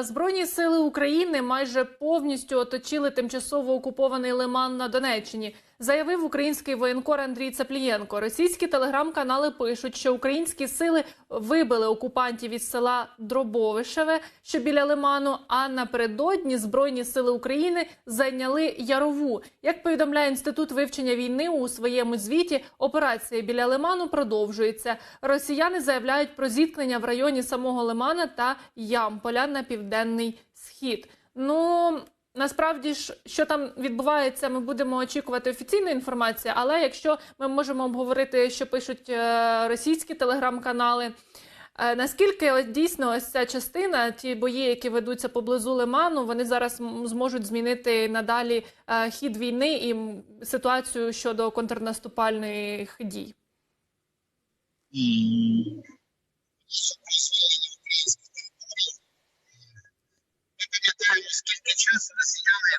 Збройні сили України майже повністю оточили тимчасово окупований лиман на Донеччині. Заявив український воєнкор Андрій Цаплієнко. Російські телеграм-канали пишуть, що українські сили вибили окупантів із села Дробовишеве, що біля лиману. А напередодні збройні сили України зайняли Ярову. Як повідомляє інститут вивчення війни у своєму звіті, операція біля лиману продовжується. Росіяни заявляють про зіткнення в районі самого лимана та Ямполя на південний схід. Ну Насправді ж, що там відбувається, ми будемо очікувати офіційної інформації. Але якщо ми можемо обговорити, що пишуть е, російські телеграм-канали, е, наскільки дійсно ось ця частина, ті бої, які ведуться поблизу Лиману, вони зараз зможуть змінити надалі е, хід війни і ситуацію щодо контрнаступальних дій? І скільки часу росіяни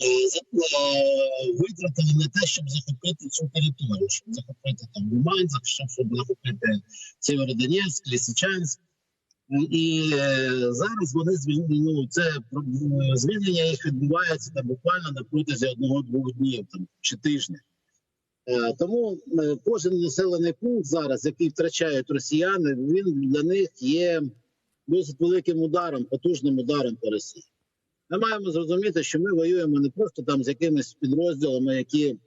е, е, витратили на те, щоб захопити цю територію, щоб захопити там Лиман, щоб, захопити Сєвєродонецьк, Лисичанськ. І е, зараз вони. Ну, це звільнення їх відбувається там, буквально на протязі одного-двох днів там, чи тижня. Тому кожен населений пункт зараз, який втрачають росіяни, він для них є досить великим ударом, потужним ударом по Росії. Ми маємо зрозуміти, що ми воюємо не просто там з якимись підрозділами, які е,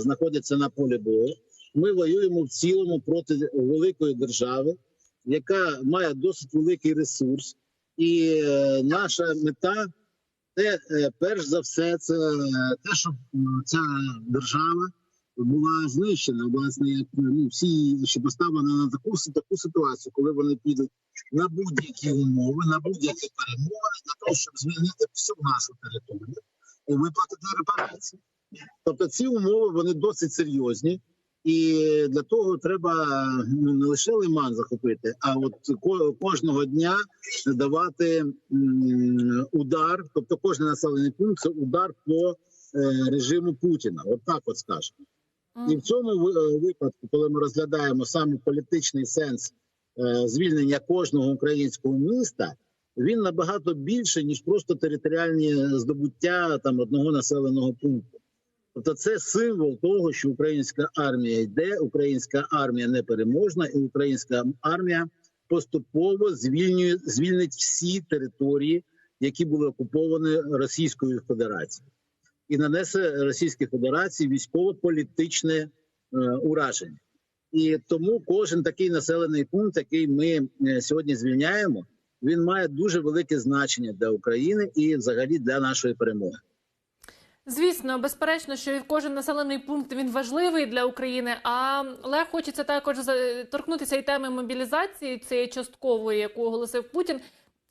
знаходяться на полі бою. Ми воюємо в цілому проти великої держави, яка має досить великий ресурс, і е, наша мета це е, перш за все, це е, те, щоб ця держава була знищена, власне, як ну, всі ще поставлена на таку таку ситуацію, коли вони підуть на будь-які умови, на будь-які перемови для того, щоб звільнити всю нашу територію і виплатити репарації. Тобто ці умови вони досить серйозні. І для того треба ну, не лише лиман захопити, а от ко- кожного дня давати удар, тобто кожен населений пункт це удар по е, режиму Путіна. От так от скажемо. І в цьому е, випадку, коли ми розглядаємо саме політичний сенс е, звільнення кожного українського міста, він набагато більше ніж просто територіальні здобуття там одного населеного пункту. Тобто, це символ того, що українська армія йде, українська армія непереможна, і українська армія поступово звільнює звільнить всі території, які були окуповані Російською Федерацією і нанесе Російській Федерації військово-політичне е, ураження. І тому кожен такий населений пункт, який ми е, сьогодні звільняємо, він має дуже велике значення для України і взагалі для нашої перемоги. Звісно, безперечно, що кожен населений пункт він важливий для України. Але хочеться також торкнутися і теми мобілізації цієї часткової, яку оголосив Путін.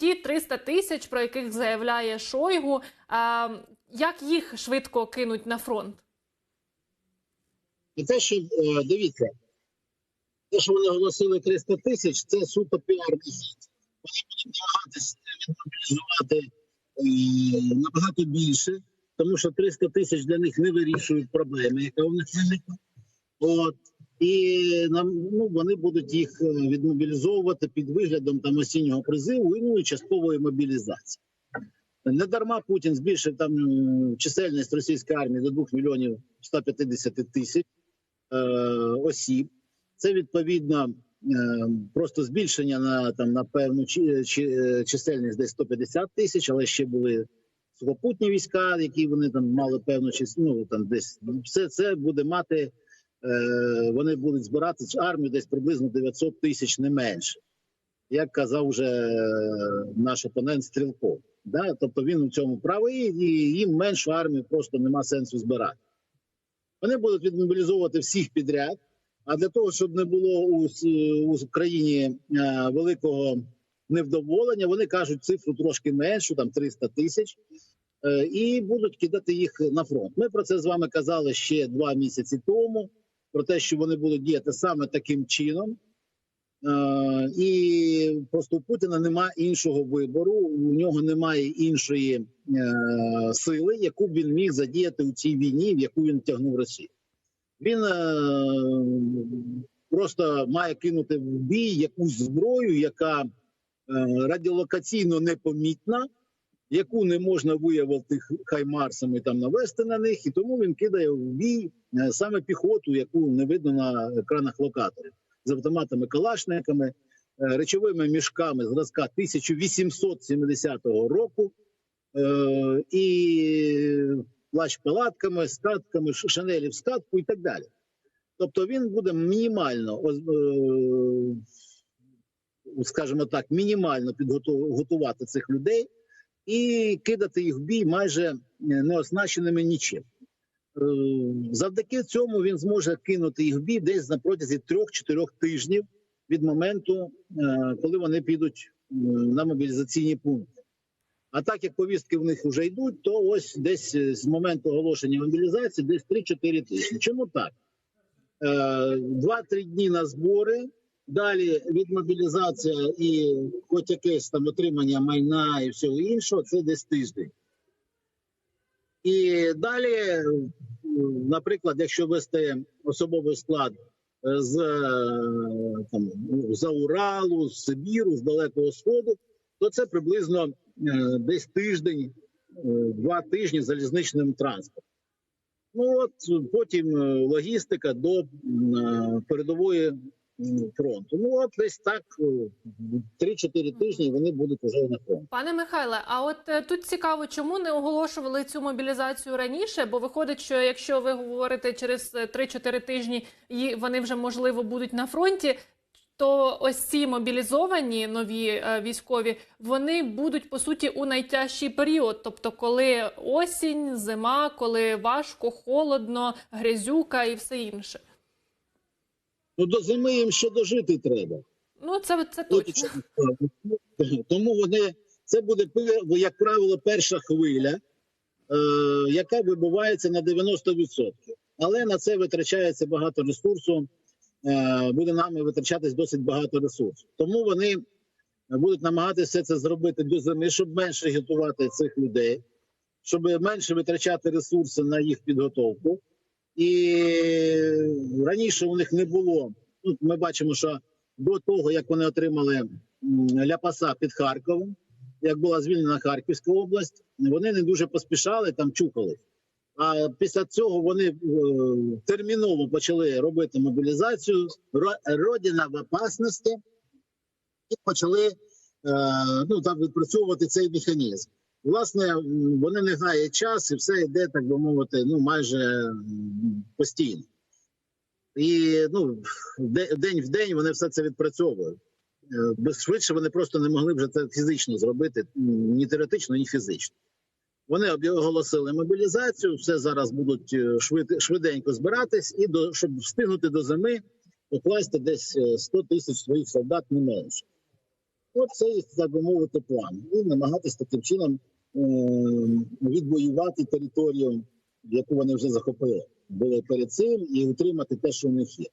Ті 300 тисяч, про яких заявляє Шойгу. Як їх швидко кинуть на фронт? І те, що е, дивіться, те, що вони оголосили 300 тисяч, це суто піарний хід. Вони будуть намагатися відмобілізувати е, набагато більше, тому що 300 тисяч для них не вирішують проблеми, яка у них виникла. От і ну вони будуть їх е, відмобілізовувати під виглядом там осіннього призиву і ну і часткової мобілізації. Не дарма Путін збільшив там чисельність російської армії до 2 мільйонів 150 тисяч е, осіб. Це відповідно е, просто збільшення на там на певну чи, чи, е, чисельність десь 150 тисяч, але ще були сухопутні війська, які вони там мали певну чисельність, ну там десь все це буде мати. Е, вони будуть збирати армію десь приблизно 900 тисяч не менше, як казав вже е, наш опонент Стрілков. Да? Тобто він у цьому правий, і їм меншу армію просто нема сенсу збирати. Вони будуть відмобілізовувати всіх підряд. А для того, щоб не було у, у країні е, великого невдоволення, вони кажуть цифру трошки меншу, там 300 тисяч, і будуть кидати їх на фронт. Ми про це з вами казали ще два місяці тому. Про те, що вони будуть діяти саме таким чином, Е, і просто у Путіна немає іншого вибору, у нього немає іншої е, сили, яку він міг задіяти у цій війні, в яку він тягнув Росію. Він е, просто має кинути в бій якусь зброю, яка радіолокаційно непомітна, яку не можна виявити хаймарсами там навести на них, і тому він кидає в бій е, саме піхоту, яку не видно на екранах локаторів з автоматами калашниками, е, речовими мішками зразка 1870 року е, і плащ-палатками, скатками, ш- шанелів скатку і так далі. Тобто він буде мінімально, скажімо так, мінімально підготувати цих людей і кидати їх в бій майже е, не оснащеними нічим. Е, Завдяки цьому він зможе кинути їх в бій десь на протязі трьох-чотирьох тижнів від моменту, е, коли вони підуть на мобілізаційні пункти. А так як повістки в них вже йдуть, то ось десь з моменту оголошення мобілізації десь 3-4 тижні. Чому так? 2-3 дні на збори, далі відмобілізація і хоч якесь там отримання майна і всього іншого, це десь тиждень. І далі, наприклад, якщо вести особовий склад е, з е, там, ну, за Уралу, з Сибіру, з Далекого Сходу, то це приблизно е, десь тиждень, два тижні залізничним транспортом. Ну от потім логістика до передової фронту. Ну от десь так е, 3-4 тижні вони будуть вже на фронті. Пане Михайле, а от е, тут цікаво, чому не оголошували цю мобілізацію раніше? Бо виходить, що якщо ви говорите через е, 3-4 тижні, і вони вже можливо будуть на фронті. То ось ці мобілізовані нові е, військові вони будуть по суті у найтяжчий період, тобто коли осінь, зима, коли важко, холодно, грязюка і все інше. Ну до зими їм ще дожити треба. Ну це, це точно. Тому вони це буде як правило перша хвиля, е, яка вибивається на 90%. Але на це витрачається багато ресурсу. Е, буде нами витрачатись досить багато ресурсу. Тому вони будуть намагатися все це зробити до зими, щоб менше готувати цих людей, щоб менше витрачати ресурси на їх підготовку. І раніше у них не було. Ну, ми бачимо, що до того, як вони отримали ляпаса під Харковом, як була звільнена Харківська область, вони не дуже поспішали там чухали. А після цього вони е, терміново почали робити мобілізацію. Родина в опасності, і почали е, ну, там відпрацьовувати цей механізм. Власне, вони не гають час, і все йде, так би мовити, ну майже постійно. І ну, день в день вони все це відпрацьовують. Е, швидше вони просто не могли вже це фізично зробити, ні теоретично, ні фізично. Вони оголосили мобілізацію, все зараз будуть е, швид, швиденько збиратись, і до, щоб встигнути до зими, покласти десь е, 100 тисяч своїх солдат не менше. От це їх, так би мовити, план. І намагатись таким чином е, відвоювати територію, яку вони вже захопили. Були перед цим, і утримати те, що в них є.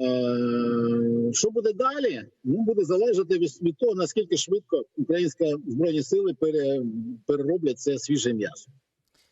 Е, що буде далі? Ну, буде залежати від, того, наскільки швидко українські збройні сили пере, перероблять це свіже м'ясо.